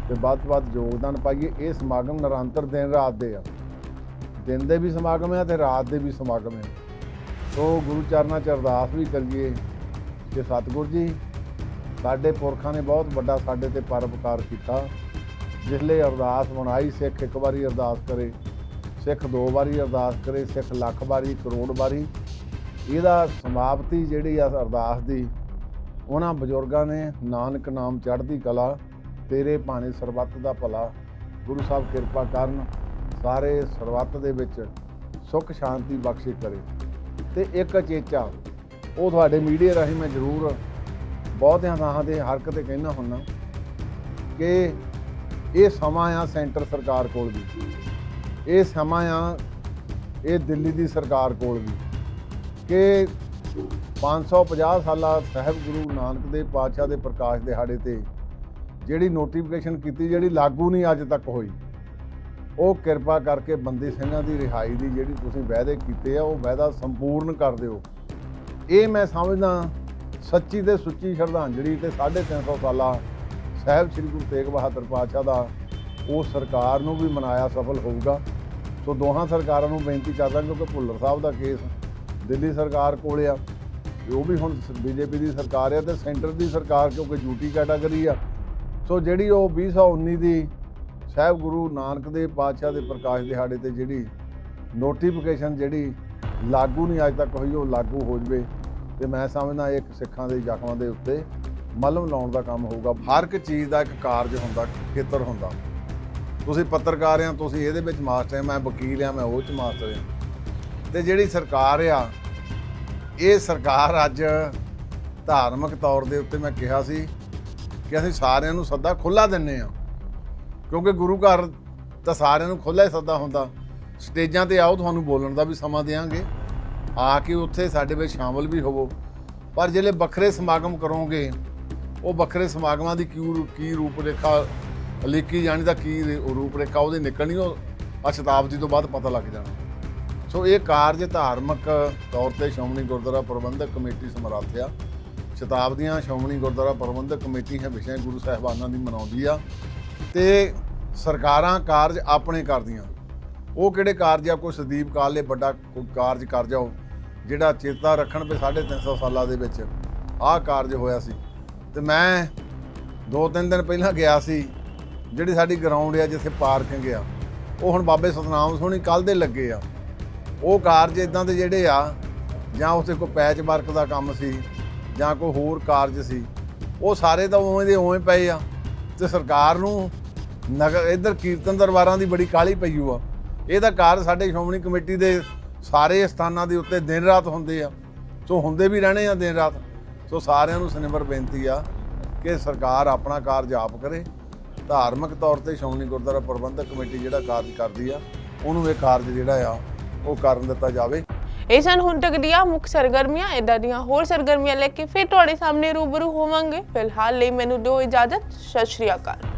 ਤੇ ਵੱਧ ਤੋਂ ਵੱਧ ਯੋਗਦਾਨ ਪਾਈਏ। ਇਹ ਸਮਾਗਮ ਨਿਰੰਤਰ ਦਿਨ ਰਾਤ ਦੇ ਆ। ਦਿਨ ਦੇ ਵੀ ਸਮਾਗਮ ਆ ਤੇ ਰਾਤ ਦੇ ਵੀ ਸਮਾਗਮ ਆ। ਸੋ ਗੁਰੂ ਚਰਨਾਂ 'ਚ ਅਰਦਾਸ ਵੀ ਕਰੀਏ ਕਿ ਸਤਿਗੁਰ ਜੀ ਸਾਡੇ ਪੁਰਖਾਂ ਨੇ ਬਹੁਤ ਵੱਡਾ ਸਾਡੇ ਤੇ ਪਰਉਪਕਾਰ ਕੀਤਾ। ਜਿਸ ਅਰਦਾਸ ਬਣਾਈ, ਸਿੱਖ ਇੱਕ ਵਾਰੀ ਅਰਦਾਸ ਕਰੇ, ਸਿੱਖ ਦੋ ਵਾਰੀ ਅਰਦਾਸ ਕਰੇ, ਸਿੱਖ ਲੱਖ ਵਾਰੀ, ਕਰੋੜ ਵਾਰੀ। ਇਹਦਾ ਸਮਾਪਤੀ ਜਿਹੜੀ ਆ ਅਰਦਾਸ ਦੀ, ਉਹਨਾਂ ਬਜ਼ੁਰਗਾਂ ਨੇ ਨਾਨਕ ਨਾਮ ਚੜ੍ਹਦੀ ਕਲਾ, ਤੇਰੇ ਭਾਣੇ ਸਰਬੱਤ ਦਾ ਭਲਾ, ਗੁਰੂ ਸਾਹਿਬ ਕਿਰਪਾ ਕਰਨ ਸਾਰੇ ਸਰਬੱਤ ਦੇ ਵਿੱਚ ਸੁੱਖ ਸ਼ਾਂਤੀ ਬਖਸ਼ੇ ਕਰੇ। ਤੇ ਇੱਕ ਅਚੇਚਾ ਉਹ ਤੁਹਾਡੇ ਮੀਡੀਆ ਰਾਹੀਂ ਮੈਂ ਜ਼ਰੂਰ ਬਹੁਤਿਆਂ ਥਾਂ ਤੇ ਹਰ ਕਿਤੇ ਕਹਿਣਾ ਹੁੰਨਾ ਕਿ ਇਹ ਸਮਾਂ ਆ ਸੈਂਟਰ ਸਰਕਾਰ ਕੋਲ ਵੀ। ਇਹ ਸਮਾਂ ਆ ਇਹ ਦਿੱਲੀ ਦੀ ਸਰਕਾਰ ਕੋਲ ਵੀ। ਕਿ 550 ਸਾਲਾ ਸਾਹਿਬ ਗੁਰੂ ਨਾਨਕ ਦੇਵ ਪਾਤਸ਼ਾਹ ਦੇ ਪ੍ਰਕਾਸ਼ ਦਿਹਾੜੇ ਤੇ ਜਿਹੜੀ ਨੋਟੀਫਿਕੇਸ਼ਨ ਕੀਤੀ, ਜਿਹੜੀ ਲਾਗੂ ਨਹੀਂ ਅੱਜ ਤੱਕ ਹੋਈ, ਉਹ ਕਿਰਪਾ ਕਰਕੇ ਬੰਦੀ ਸਿੰਘਾਂ ਦੀ ਰਿਹਾਈ ਦੀ ਜਿਹੜੀ ਤੁਸੀਂ ਵਾਅਦੇ ਕੀਤੇ ਆ, ਉਹ ਵਾਅਦਾ ਸੰਪੂਰਨ ਕਰ ਦਿਓ। ਇਹ ਮੈਂ ਸਮਝਦਾ ਸੱਚੀ ਤੇ ਸੁੱਚੀ ਸ਼ਰਧਾਂਜਲੀ ਤੇ 350 ਸਾਲਾ ਸਾਹਿਬ ਸ੍ਰੀ ਗੁਰੂ ਤੇਗ ਬਹਾਦਰ ਪਾਤਸ਼ਾਹ ਦਾ ਉਹ ਸਰਕਾਰ ਨੂੰ ਵੀ ਮਨਾਇਆ ਸਫਲ ਹੋਊਗਾ। ਸੋ ਦੋਹਾਂ ਸਰਕਾਰਾਂ ਨੂੰ ਬੇਨਤੀ ਕਰਦਾ ਕਿਉਂਕਿ ਭੁੱਲਰ ਸਾਹਿਬ ਦਾ ਕੇਸ ਦਿੱਲੀ ਸਰਕਾਰ ਕੋਲ ਆ ਉਹ ਵੀ ਹੁਣ ਬੀਜੇਪੀ ਦੀ ਸਰਕਾਰ ਆ ਤੇ ਸੈਂਟਰ ਦੀ ਸਰਕਾਰ ਕਿਉਂਕਿ ਯੂਟੀ ਕੈਟਾਗਰੀ ਆ। ਸੋ ਜਿਹੜੀ ਉਹ 2019 ਦੀ ਸਾਹਿਬ ਗੁਰੂ ਨਾਨਕ ਦੇਵ ਪਾਤਸ਼ਾਹ ਦੇ ਪ੍ਰਕਾਸ਼ ਦਿਹਾੜੇ ਤੇ ਜਿਹੜੀ ਨੋਟੀਫਿਕੇਸ਼ਨ ਜਿਹੜੀ ਲਾਗੂ ਨਹੀਂ ਅੱਜ ਤੱਕ ਹੋਈ, ਉਹ ਲਾਗੂ ਹੋ ਜਵੇ। ਤੇ ਮੈਂ ਸਮਝਦਾ ਇਹ ਇੱਕ ਸਿੱਖਾਂ ਦੇ ਜ਼ਖਮਾਂ ਦੇ ਉੱਤੇ ਮਲਮ ਲਾਉਣ ਦਾ ਕੰਮ ਹੋਊਗਾ। ਹਰ ਇੱਕ ਚੀਜ਼ ਦਾ ਇੱਕ ਕਾਰਜ ਹੁੰਦਾ, ਖੇਤਰ ਹੁੰਦਾ। ਤੁਸੀਂ ਪੱਤਰਕਾਰ ਆ, ਤੁਸੀਂ ਇਹਦੇ ਵਿੱਚ ਮਾਸਟਰ ਆ, ਮੈਂ ਵਕੀਲ ਆ, ਮੈਂ ਉਹ ਚ ਮਾਸਟਰ ਆ। ਤੇ ਜਿਹੜੀ ਸਰਕਾਰ ਆ, ਇਹ ਸਰਕਾਰ ਅੱਜ ਧਾਰਮਿਕ ਤੌਰ ਦੇ ਉੱਤੇ ਮੈਂ ਕਿਹਾ ਸੀ ਕਿ ਅਸੀਂ ਸਾਰਿਆਂ ਨੂੰ ਸੱਦਾ ਖੁੱਲਾ ਦਿੰਨੇ ਆ। ਕਿਉਂਕਿ ਗੁਰੂ ਘਰ ਤਾਂ ਸਾਰਿਆਂ ਨੂੰ ਖੁੱਲਾ ਹੀ ਸੱਦਾ ਹੁੰਦਾ। ਸਟੇਜਾਂ ਤੇ ਆਓ, ਤੁਹਾਨੂੰ ਬੋਲਣ ਦਾ ਵੀ ਸਮਾਂ ਦੇਵਾਂਗੇ ਆ ਕੇ ਉੱਥੇ ਸਾਡੇ ਵਿੱਚ ਸ਼ਾਮਲ ਵੀ ਹੋਵੋ। ਪਰ ਜਿਹੜੇ ਵੱਖਰੇ ਸਮਾਗਮ ਕਰੋਗੇ, ਉਹ ਵੱਖਰੇ ਸਮਾਗਮਾਂ ਦੀ ਕੀ ਕੀ ਰੂਪਰੇਖਾ ਲਿਖੀ ਜਾਣੀ ਦਾ ਕੀ ਰੂਪਰੇਖਾ ਉਹਦੀ ਨਿਕਲਣੀ, ਉਹ ਆ ਸ਼ਤਾਬਦੀ ਤੋਂ ਬਾਅਦ ਪਤਾ ਲੱਗ ਜਾਣਾ। ਸੋ ਇਹ ਕਾਰਜ ਧਾਰਮਿਕ ਤੌਰ ਤੇ ਸ਼੍ਰੋਮਣੀ ਗੁਰਦੁਆਰਾ ਪ੍ਰਬੰਧਕ ਕਮੇਟੀ ਸਮਰੱਥ ਆ ਸ਼ਤਾਬਦੀਆਂ ਸ਼੍ਰੋਮਣੀ ਗੁਰਦੁਆਰਾ ਪ੍ਰਬੰਧਕ ਕਮੇਟੀ ਹਮੇਸ਼ਾ ਹੀ ਗੁਰੂ ਸਾਹਿਬਾਨਾਂ ਦੀ ਮਨਾਉਂਦੀ ਆ ਤੇ ਸਰਕਾਰਾਂ ਕਾਰਜ ਆਪਣੇ ਕਰਦੀਆਂ। ਉਹ ਕਿਹੜੇ ਕਾਰਜ ਆ? ਕੋਈ ਸਦੀਪ ਕਾਲੇ ਵੱਡਾ ਕੋਈ ਕਾਰਜ ਕਰ ਜਾਓ ਜਿਹੜਾ ਚੇਤਾ ਰੱਖਣ ਵੀ 350 ਸਾਲਾਂ ਦੇ ਵਿੱਚ ਆਹ ਕਾਰਜ ਹੋਇਆ ਸੀ। ਤੇ ਮੈਂ ਦੋ ਤਿੰਨ ਦਿਨ ਪਹਿਲਾਂ ਗਿਆ ਸੀ, ਜਿਹੜੀ ਸਾਡੀ ਗਰਾਊਂਡ ਆ ਜਿੱਥੇ ਪਾਰਕਿੰਗ ਆ, ਉਹ ਹੁਣ ਬਾਬੇ ਸਤਨਾਮ ਸੋਹਣੀ ਕੱਲ ਦੇ ਲੱਗੇ ਆ। ਉਹ ਕਾਰਜ ਇਦਾਂ ਦੇ ਜਿਹੜੇ ਆ, ਜਾਂ ਉੱਥੇ ਕੋਈ ਪੈਚ ਵਰਕ ਦਾ ਕੰਮ ਸੀ, ਜਾਂ ਕੋਈ ਹੋਰ ਕਾਰਜ ਸੀ, ਉਹ ਸਾਰੇ ਤਾਂ ਉਵੇਂ ਦੇ ਉਵੇਂ ਪਏ ਆ। ਤੇ ਸਰਕਾਰ ਨੂੰ ਨਗਰ, ਇੱਧਰ ਕੀਰਤਨ ਦਰਬਾਰਾਂ ਦੀ ਬੜੀ ਕਾਲੀ ਪਈ ਹੋਆ। ਇਹਦਾ ਕਾਰਜ ਸਾਡੇ ਸ਼੍ਰੋਮਣੀ ਕਮੇਟੀ ਦੇ ਸਾਰੇ ਸਥਾਨਾਂ ਦੇ ਉੱਤੇ ਦਿਨ ਰਾਤ ਹੁੰਦੇ ਆ, ਸੋ ਹੁੰਦੇ ਵੀ ਰਹਿਣੇ ਆ ਦਿਨ ਰਾਤ। ਸੋ ਸਾਰਿਆਂ ਨੂੰ ਸਨਿਮਰ ਬੇਨਤੀ ਆ ਕਿ ਸਰਕਾਰ ਆਪਣਾ ਕਾਰਜ ਆਪ ਕਰੇ। ਧਾਰਮਿਕ ਤੌਰ ਤੇ ਸ਼੍ਰੋਮਣੀ ਗੁਰਦੁਆਰਾ ਪ੍ਰਬੰਧਕ ਕਮੇਟੀ ਜਿਹੜਾ ਕਾਰਜ ਕਰਦੀ ਆ, ਉਹਨੂੰ ਇਹ ਕਾਰਜ ਜਿਹੜਾ ਆ, ਉਹ ਕਰਨ ਦਿੱਤਾ ਜਾਵੇ। ਇਹ ਸਨ ਹੁਣ ਤੱਕ ਦੀਆਂ ਮੁੱਖ ਸਰਗਰਮੀਆਂ ਇਦਾਂ ਦੀਆਂ ਹੋਰ ਸਰਗਰਮੀਆਂ ਲੈ ਕੇ ਫਿਰ ਤੁਹਾਡੇ ਸਾਹਮਣੇ ਰੂਬਰੂ ਹੋਵਾਂਗੇ। ਫਿਲਹਾਲ ਲਈ ਮੈਨੂੰ ਦਿਓ ਇਜਾਜ਼ਤ, ਸਤਿ ਸ਼੍ਰੀ ਅਕਾਲ।